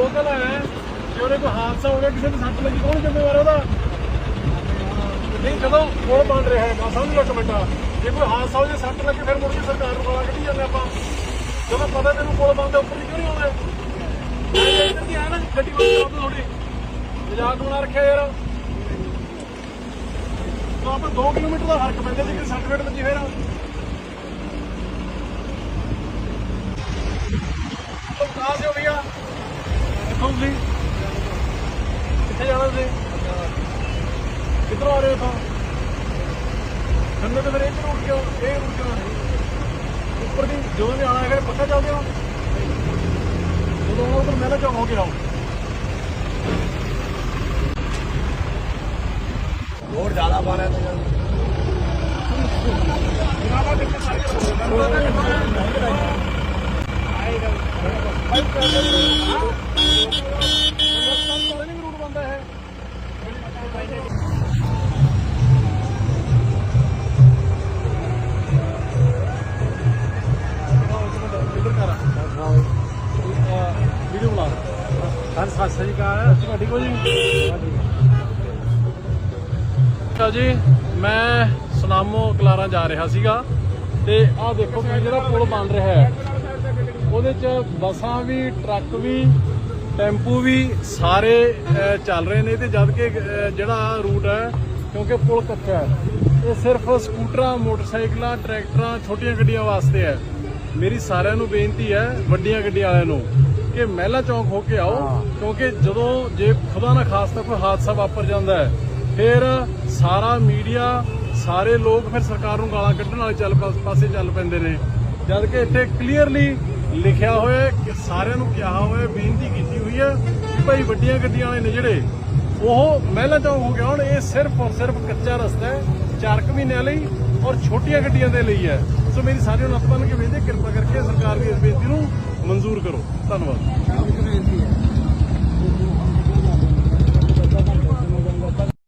Local ਹੈ ਜੇ ਉਹਨੇ ਕੋਈ ਹਾਦਸਾ ਹੋ ਗਿਆ, ਕਿਸੇ ਨੂੰ ਸੱਟ ਲੱਗੀ, ਕੌਣ ਜ਼ਿੰਮੇਵਾਰ ਉਹਦਾ? ਨਹੀਂ, ਜਦੋਂ ਕੋਲ ਬਣ ਰਿਹਾ ਹੈਗਾ, ਸਮਝ ਲਓ ਕਮੈਂਟਾ ਜੇ ਕੋਈ ਹਾਦਸਾ ਹੋ ਜੇ, ਸੱਟ ਲੱਗੇ, ਫਿਰ ਮੁੜ ਸਰਕਾਰ ਨੂੰ ਗਾਲਾਂ ਕੱਢੀ ਜਾਂਦੇ ਆਪਾਂ। ਜਦੋਂ ਪਤਾ ਤੈਨੂੰ ਕੋਲ ਬੰਦ ਉੱਪਰ ਨਹੀਂ ਕਿਉਂ ਆਉਂਦੇ? ਇੱਧਰ ਦੀ ਨਾ ਥੋੜੀ ਮਜ਼ਾਕ ਬਣਾ ਰੱਖਿਆ ਯਾਰ। ਤਾਂ ਆਪਾਂ 2 ਕਿਲੋਮੀਟਰ ਦਾ ਫ਼ਰਕ ਪੈਂਦਾ ਜੇ ਸੱਟ ਸਰਟੀਫਿਕੇਟ ਵੱਜੀ ਫੇਰ ਕਾਹ ਦੇ ਹੋ ਗਿਆ ਤੁਸੀਂ ਕਿੱਥੇ ਜਾਣਾ ਤੁਸੀਂ? ਕਿੱਧਰੋਂ ਆ ਰਹੇ ਹੋ ਤੁਸੀਂ ਮੈਨੂੰ ਤਾਂ ਫਿਰ ਇਹ ਰੂਟ ਕਿਉਂ ਇਹ ਰੂਟ ਕਿਉਂ ਉੱਪਰ ਦੀ ਜਦੋਂ ਵੀ ਆਣਾ ਹੈਗਾ ਪੱਕਾ ਚੱਲਦੇ ਹੋ? ਜਦੋਂ ਆਉਣਾ ਤਾਂ ਮੈਂ ਤਾਂ ਚੌਂਕ ਹੋ ਕੇ ਆਉਂ ਹੋਰ ਜ਼ਿਆਦਾ ਬਾਰੇ ਤੇ ਸਰ ਸਤਿ ਸ੍ਰੀ ਅਕਾਲ। ਤੁਹਾਡੀ ਕੋ ਜੀ? ਅੱਛਾ ਜੀ ਮੈਂ ਸੁਨਾਮੋ ਕਲਾਰਾਂ ਜਾ ਰਿਹਾ ਸੀਗਾ ਤੇ ਆਹ ਦੇਖੋ ਤੁਸੀਂ ਜਿਹੜਾ ਪੁਲ ਬਣ ਰਿਹਾ ਹੈ ਉਹਦੇ 'ਚ ਬੱਸਾਂ ਵੀ ਟਰੱਕ ਵੀ ਟੈਂਪੂ ਵੀ ਸਾਰੇ ਚੱਲ ਰਹੇ ਨੇ ਤੇ ਜਦ ਕਿ ਜਿਹੜਾ ਰੂਟ ਹੈ ਕਿਉਂਕਿ ਪੁਲ ਕੱਚਾ ਹੈ ਇਹ ਸਿਰਫ ਸਕੂਟਰਾਂ ਮੋਟਰਸਾਈਕਲਾਂ ਟਰੈਕਟਰਾਂ ਛੋਟੀਆਂ ਗੱਡੀਆਂ ਵਾਸਤੇ ਹੈ। ਮੇਰੀ ਸਾਰਿਆਂ ਨੂੰ ਬੇਨਤੀ ਹੈ ਵੱਡੀਆਂ ਗੱਡੀਆਂ ਵਾਲਿਆਂ ਨੂੰ। ਕਿ ਮਹਿਲਾ ਚੌਂਕ ਹੋ ਕੇ ਆਓ ਕਿਉਂਕਿ ਜਦੋਂ ਜੇ ਖੁਦਾ ਨਾ ਖਾਸਤਾ ਕੋਈ ਹਾਦਸਾ ਵਾਪਰ ਜਾਂਦਾ ਹੈ ਫਿਰ ਸਾਰਾ ਮੀਡੀਆ ਸਾਰੇ ਲੋਕ ਫਿਰ ਸਰਕਾਰ ਨੂੰ ਗਾਲਾਂ ਕੱਢਣ ਵਾਲੇ ਚੱਲ ਪਾਸ- ਚੱਲ ਪੈਂਦੇ ਨੇ। ਜਦ ਕਿ ਇੱਥੇ ਕਲੀਅਰਲੀ ਲਿਖਿਆ ਹੋਇਆ ਹੈ ਕਿ ਸਾਰਿਆਂ ਨੂੰ ਕਿਹਾ ਹੋਇਆ ਬੇਨਤੀ ਕੀਤੀ ਹੋਈ ਹੈ ਕਿ ਭਾਈ ਵੱਡੀਆਂ ਗੱਡੀਆਂ ਵਾਲੇ ਨੇ ਜਿਹੜੇ ਉਹ ਮਹਿਲਾ ਚੌਂਕ ਹੋ ਗਿਆ ਹੁਣ ਇਹ ਸਿਰਫ ਔਰ ਸਿਰਫ ਕੱਚਾ ਰਸਤਾ ਹੈ 4 ਮਹੀਨਿਆਂ ਲਈ ਔਰ ਛੋਟੀਆਂ ਗੱਡੀਆਂ ਦੇ ਲਈ ਹੈ। ਸੋ ਮੇਰੀ ਸਾਰਿਆਂ ਨੂੰ ਨੱਤ ਬੰਨ ਕੇ ਬੇਨਤੀ ਹੈ, ਕਿਰਪਾ ਕਰਕੇ ਸਰਕਾਰ ਦੀ ਇਸ ਬੇਨਤੀ ਨੂੰ ਮਨਜ਼ੂਰ ਕਰੋ। ਧੰਨਵਾਦ।